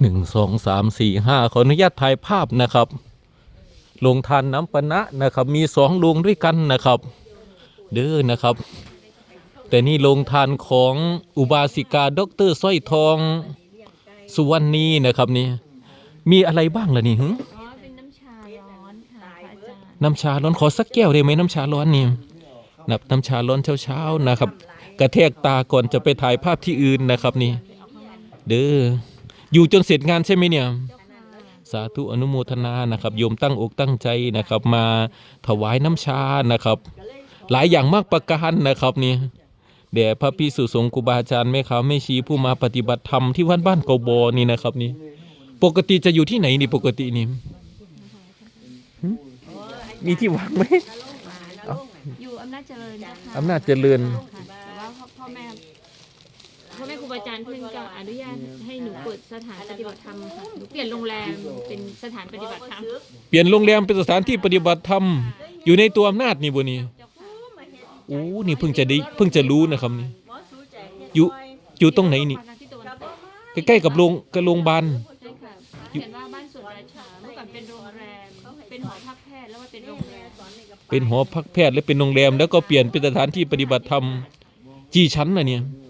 หนึ่งสองสามสี่ห้าขออนุญาตถ่ายภาพนะครับโรงทานน้ำปะนะนะครับ มีสองโรงด้วยกันนะครับ เด้อนะครับ แต่นี่โรงทานของอุบาสิกาดอกเตอรสร้อยทองสุวรรณีนะครับนี่มีอะไรบ้างล่ะนี่หึอ๋อเป็นน้ำชาร้อนค่ะพระอาจารย์น้ำชาร้อนขอสักแก้วได้ไหมน้ำชาร้อนนี่นับน้ำชาร้อนเช้าๆนะครับ กระแทกตาก่อนจะไปถ่ายภาพที่อื่นนะครับนี่ เด้อ อยู่จนเสร็จงานใช่ไหมเนี่ย สาธุอนุโมทนานะครับโยมตั้งอกตั้งใจนะครับ มาถวายน้ำชานะครับ หลายอย่างมากประการนะครับนี่แด่พระพิสุสงฆ์ครูบาอาจารย์แม่ขาวแม่ชีผู้มาปฏิบัติธรรมที่วัดบ้านเกาบอนี่นะครับนี่ ปกติจะอยู่ที่ไหนนี่ปกตินี่หึมีที่วางไหมอยู่อำนาจเจริญเจ้าค่ะอำนาจเจริญค่ะแต่ว่าพ่อพ่อแม่ พ่อแม่ครูบาอาจารย์เพิ่งจะอนุญาตให้หนูเปิดสถานปฏิบัติธรรมค่ะหนูเปลี่ยนโรงแรมเป็นสถานปฏิบัติธรรมเปลี่ยนโรงแรมเป็นสถานที่ปฏิบัติธรรม อยู่ในตัวอำนาจนี่บ่นี่โอ้นี่เพิ่งจะได้เพิ่งจะรู้นะครับนี่ อยู่อยู่ตรงไหนนี่ทางที่ตะวันตกใกล้ๆกับโรงกับโรงพยาบาลใช่ค่ะเขียนว่าบ้านสวนราชาเมื่อก่อนเป็นโรงแรม เป็นหอพักแพทย์แล้วมาเป็นโรงแรมเป็นหอพักแพทย์และเป็นโรงแรม แล้วก็เปลี่ยนเป็นสถานที่ปฏิบัติธรรมกี่ชั้นน่ะเนี่ยมันก็เป็น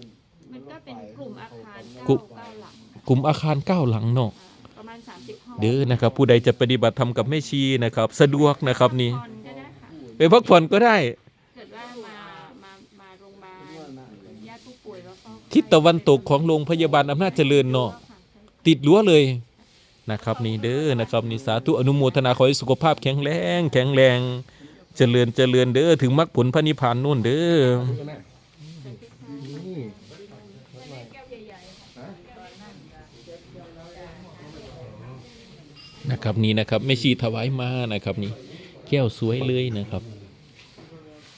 กลุ่มอาคารกลุ่เก้ามเก้าหลังกลุ่มอาคารเก้าหลังเนาะประมาณ 30 ห้องเด้อนะครับ ผู้ใดจะปฏิบัติธรรมกับแม่ชีนะครับ สะดวกนะครับนี่นอนก็ได้ค่ะไปพักผ่อนก็ได้ เกิดว่ามา มา มาโรงพยาบาลญาติผู้ป่วยแล้วก็ทิศตะวันตกของโรงพยาบาลอำนาจเจริญเนาะ ติดรั้วเลยนะครับนี่เด้อนะครับนี่สาธุอนุโมทนาขอให้สุขภาพแข็งแรงแข็งแรง เจริญเจริญเด้อถึงมรรคผลพระนิพพานนู่นเด้อ นะครับนี่นะครับไม่ชีถวายมานะครับนี่แก้วสวยเลยนะครับ